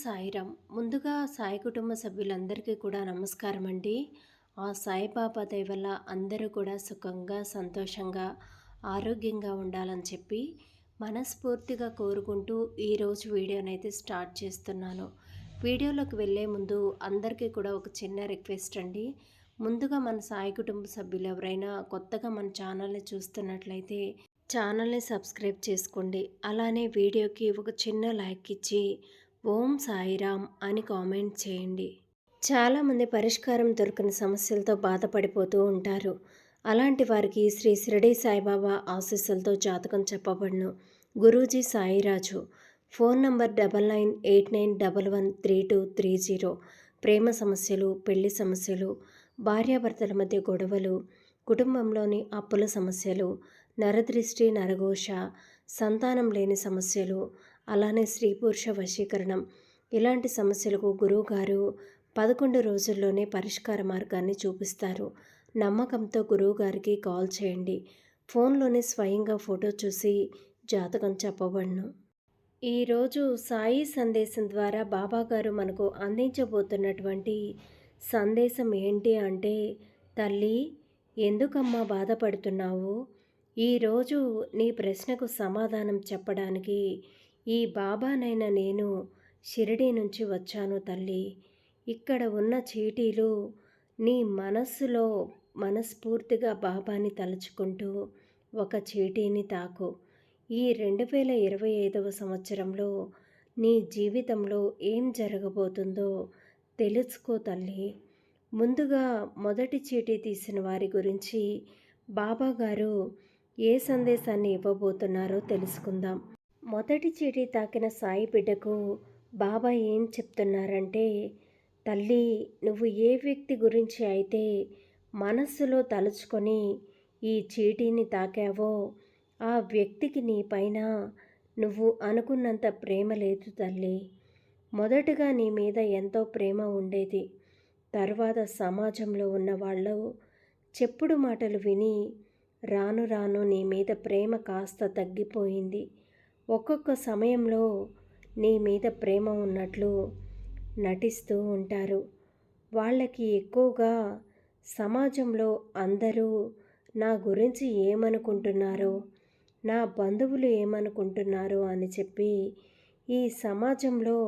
సాయిరామ్ ముందుగా సాయి కుటుంబ సభ్యులందరికీ కూడా నమస్కారం అండి ఆ సాయిబాబా దయ వల్ల అందరూ కూడా సుఖంగా సంతోషంగా ఆరోగ్యంగా ఉండాలని చెప్పి మనస్ఫూర్తిగా కోరుకుంటూ ఈరోజు వీడియోనైతే స్టార్ట్ చేస్తున్నాను. వీడియోలోకి వెళ్ళే ముందు అందరికీ కూడా ఒక చిన్న రిక్వెస్ట్ అండి. ముందుగా మన సాయి కుటుంబ సభ్యులు ఎవరైనా కొత్తగా మన ఛానల్ని చూస్తున్నట్లయితే ఛానల్ని సబ్స్క్రైబ్ చేసుకోండి. అలానే వీడియోకి ఒక చిన్న లైక్ ఇచ్చి ఓం సాయిరామ్ అని కామెంట్ చేయండి. చాలామంది పరిష్కారం దొరకని సమస్యలతో బాధపడిపోతూ ఉంటారు. అలాంటి వారికి శ్రీ షిరడి సాయిబాబా ఆశీస్సులతో జాతకం చెప్పబడును. Guruji Sairaju. Phone number double nine eight nine double one three two three zero. ప్రేమ సమస్యలు పెళ్ళి సమస్యలు భార్యాభర్తల మధ్య గొడవలు కుటుంబంలోని అప్పుల సమస్యలు నరదృష్టి నరఘోష సంతానం లేని సమస్యలు అలానే స్త్రీ పురుష వశీకరణం. ఇలాంటి సమస్యలకు గురువుగారు పదకొండు రోజుల్లోనే పరిష్కార మార్గాన్ని చూపిస్తారు. నమ్మకంతో గురువుగారికి కాల్ చేయండి. ఫోన్లోనే స్వయంగా ఫోటో చూసి జాతకం చెప్పబడను. ఈరోజు సాయి సందేశం ద్వారా బాబాగారు మనకు అందించబోతున్నటువంటి సందేశం ఏంటి అంటే తల్లి ఎందుకమ్మా బాధపడుతున్నావు? ఈరోజు నీ ప్రశ్నకు సమాధానం చెప్పడానికి ఈ బాబానైన నేను షిరిడి నుంచి వచ్చాను తల్లి. ఇక్కడ ఉన్న చీటీలు నీ మనస్సులో మనస్ఫూర్తిగా బాబాని తలుచుకుంటూ ఒక చీటీని తాకు. ఈ రెండు వేల ఇరవై ఐదవ సంవత్సరంలో నీ జీవితంలో ఏం జరగబోతుందో తెలుసుకో తల్లి. ముందుగా మొదటి చీటీ తీసిన వారి గురించి బాబా గారు ఏ సందేశాన్ని ఇవ్వబోతున్నారో తెలుసుకుందాం. మొదటి చీటీ తాకిన సాయి బిడ్డకు బాబా ఏం చెప్తున్నారంటే తల్లి నువ్వు ఏ వ్యక్తి గురించి అయితే మనస్సులో తలుచుకొని ఈ చీటీని తాకావో ఆ వ్యక్తికి నీ పైన నువ్వు అనుకున్నంత ప్రేమ లేదు తల్లి. మొదటగా నీ మీద ఎంతో ప్రేమ ఉండేది. తర్వాత సమాజంలో ఉన్న వాళ్ళు చెప్పుడు మాటలు విని రాను రాను నీ మీద ప్రేమ కాస్త తగ్గిపోయింది. ఒక్కొక్క సమయంలో నీ మీద ప్రేమ ఉన్నట్లు నటిస్తూ ఉంటారు. వాళ్ళకి ఎక్కువగా సమాజంలో అందరూ నా గురించి ఏమనుకుంటున్నారో నా బంధువులు ఏమనుకుంటున్నారో అని చెప్పి ఈ సమాజంలో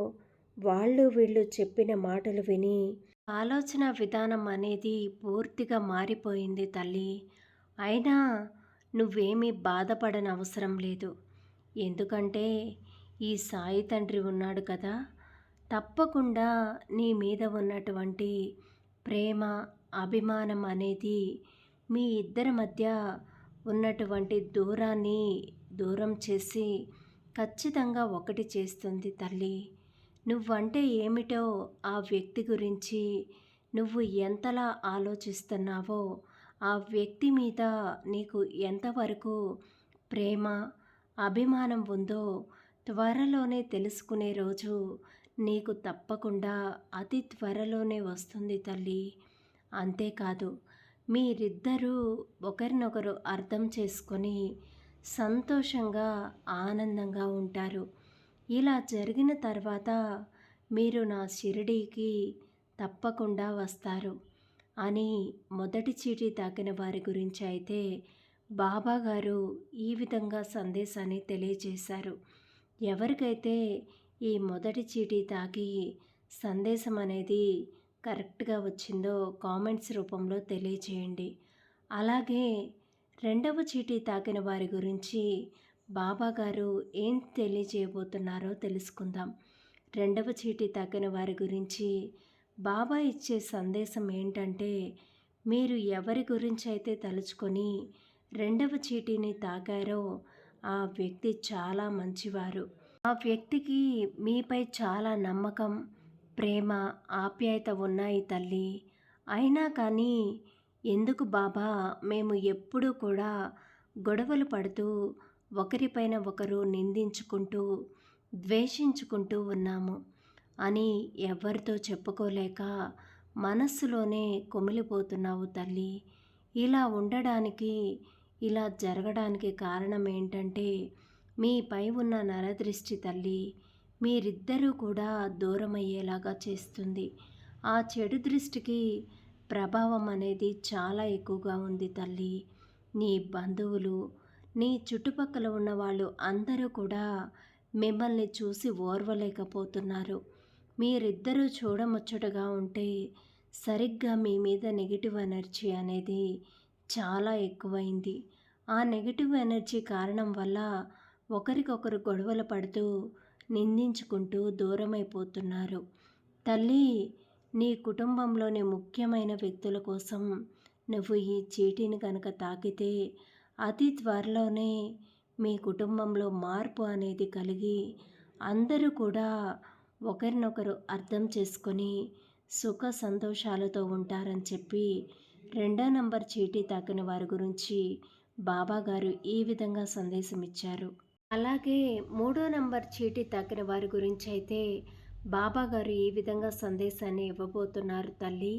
వాళ్ళు వీళ్ళు చెప్పిన మాటలు విని ఆలోచన విధానం అనేది పూర్తిగా మారిపోయింది తల్లి. అయినా నువ్వేమీ బాధపడనవసరం లేదు. ఎందుకంటే ఈ సాయి తండ్రి ఉన్నాడు కదా తప్పకుండా నీ మీద ఉన్నటువంటి ప్రేమ అభిమానం అనేది మీ ఇద్దరి మధ్య ఉన్నటువంటి దూరాన్ని దూరం చేసి ఖచ్చితంగా ఒకటి చేస్తుంది తల్లి. నువ్వంటే ఏమిటో ఆ వ్యక్తి గురించి నువ్వు ఎంతలా ఆలోచిస్తున్నావో ఆ వ్యక్తి మీద నీకు ఎంతవరకు ప్రేమ అభిమానం ఉందో త్వరలోనే తెలుసుకునే రోజు నీకు తప్పకుండా అతి త్వరలోనే వస్తుంది తల్లి. అంతేకాదు మీరిద్దరూ ఒకరినొకరు అర్థం చేసుకొని సంతోషంగా ఆనందంగా ఉంటారు. ఇలా జరిగిన తర్వాత మీరు నా షిరిడీకి తప్పకుండా వస్తారు అని మొదటి చీటీ తాకిన వారి గురించి అయితే బాబా గారు ఈ విధంగా సందేశాన్ని తెలియజేశారు. ఎవరికైతే ఈ మొదటి చీటీ తాకి సందేశం అనేది కరెక్ట్గా వచ్చిందో కామెంట్స్ రూపంలో తెలియచేయండి అలాగే రెండవ చీటీ తాకిన వారి గురించి బాబా గారు ఏం తెలియజేయబోతున్నారో తెలుసుకుందాం. రెండవ చీటీ తాకిన వారి గురించి బాబా ఇచ్చే సందేశం ఏంటంటే మీరు ఎవరి గురించి అయితే తలుచుకొని రెండవ చీటీని తాకారో ఆ వ్యక్తి చాలా మంచివారు. ఆ వ్యక్తికి మీపై చాలా నమ్మకం ప్రేమ ఆప్యాయత ఉన్నాయి తల్లి. అయినా కానీ ఎందుకు బాబా మేము ఎప్పుడూ కూడా గొడవలు పడుతూ ఒకరిపైన ఒకరు నిందించుకుంటూ ద్వేషించుకుంటూ ఉన్నాము అని ఎవరితో చెప్పుకోలేక మనస్సులోనే కుమిలిపోతున్నావు తల్లి. ఇలా ఉండడానికి ఇలా జరగడానికి కారణం ఏంటంటే మీపై ఉన్న నరదృష్టి తల్లి మీరిద్దరూ కూడా దూరమయ్యేలాగా చేస్తుంది. ఆ చెడు దృష్టికి ప్రభావం అనేది చాలా ఎక్కువగా ఉంది తల్లి. నీ బంధువులు నీ చుట్టుపక్కల ఉన్న వాళ్ళు అందరూ కూడా మిమ్మల్ని చూసి ఓర్వలేకపోతున్నారు. మీరిద్దరూ చూడముచ్చటగా ఉంటే సరిగ్గా మీ మీద నెగిటివ్ ఎనర్జీ అనేది చాలా ఎక్కువైంది. ఆ నెగిటివ్ ఎనర్జీ కారణం వల్ల ఒకరికొకరు గొడవలు పడుతూ నిందించుకుంటూ దూరమైపోతున్నారు. తల్లి నీ కుటుంబంలోని ముఖ్యమైన వ్యక్తుల కోసం నువ్వు ఈ చీటీని కనుక తాకితే అతి త్వరలోనే మీ కుటుంబంలో మార్పు అనేది కలిగి అందరూ కూడా ఒకరినొకరు అర్థం చేసుకొని సుఖ సంతోషాలతో ఉంటారని చెప్పి రెండో నంబర్ చీటీ తాకిన వారి గురించి బాబాగారు ఈ విధంగా సందేశం ఇచ్చారు అలాగే మూడో నంబర్ చీటీ తాకిన వారి గురించి అయితే బాబాగారు ఈ విధంగా సందేశాన్ని ఇవ్వబోతున్నారు తల్లి?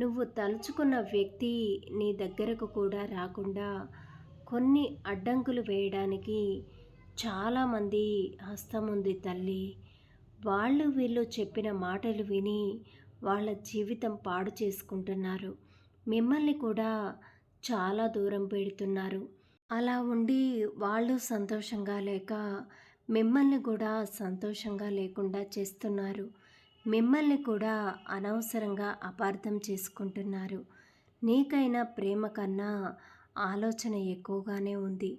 నువ్వు తలుచుకున్న వ్యక్తి నీ దగ్గరకు కూడా రాకుండా కొన్ని అడ్డంకులు వేయడానికి చాలామంది హస్తం ఉంది తల్లి. వాళ్ళు వీళ్ళు చెప్పిన మాటలు విని వాళ్ళ జీవితం పాడు చేసుకుంటున్నారు. మిమ్మల్ని కూడా చాలా దూరం పెడుతున్నారు. అలా ఉండి వాళ్ళు సంతోషంగా లేక మిమ్మల్ని కూడా సంతోషంగా లేకుండా చేస్తున్నారు. మిమ్మల్ని కూడా అనవసరంగా అపార్థం చేసుకుంటున్నారు. నీకైనా ప్రేమ కన్నా ఆలోచన ఎక్కువగానే ఉంది.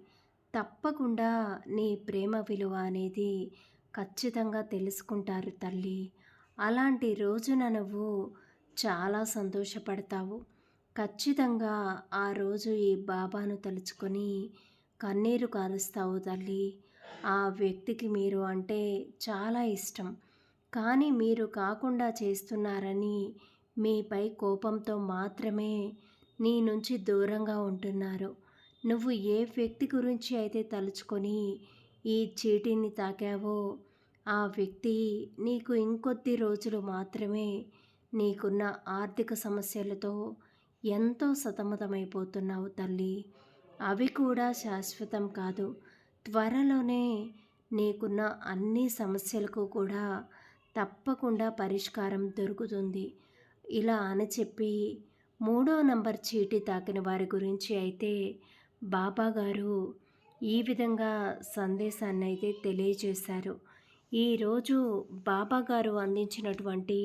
తప్పకుండా నీ ప్రేమ విలువ అనేది ఖచ్చితంగా తెలుసుకుంటారు తల్లి. అలాంటి రోజున నువ్వు చాలా సంతోషపడతావు. ఖచ్చితంగా ఆ రోజు ఈ బాబాను తలుచుకొని కన్నీరు కారుస్తావు తల్లి. ఆ వ్యక్తికి మీరు అంటే చాలా ఇష్టం. కానీ మీరు కాకుండా చేస్తున్నారని మీపై కోపంతో మాత్రమే నీ నుంచి దూరంగా ఉంటున్నారు. నువ్వు ఏ వ్యక్తి గురించి అయితే తలుచుకొని ఈ చీటీని తాకావో ఆ వ్యక్తి నీకు ఇంకొద్ది రోజులు మాత్రమే నీకున్న ఆర్థిక సమస్యలతో ఎంతో సతమతమైపోతున్నావు తల్లి. అవి కూడా శాశ్వతం కాదు. త్వరలోనే నీకున్న అన్ని సమస్యలకు కూడా తప్పకుండా పరిష్కారం దొరుకుతుంది. ఇలా అని చెప్పి మూడో నంబర్ చీటీ తాకిన వారి గురించి అయితే బాబాగారు ఈ విధంగా సందేశాన్ని అయితే తెలియజేశారు ఈరోజు బాబాగారు అందించినటువంటి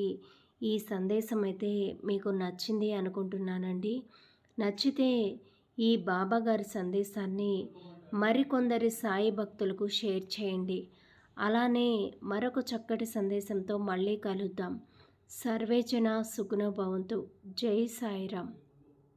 ఈ సందేశం అయితే మీకు నచ్చింది అనుకుంటున్నానండి. నచ్చితే ఈ బాబా గారి సందేశాన్ని మరికొందరి సాయి భక్తులకు షేర్ చేయండి. అలానే మరొక చక్కటి సందేశంతో మళ్ళీ కలుద్దాం. సర్వేజన సుగుణ భవంతు జై సాయిరామ్.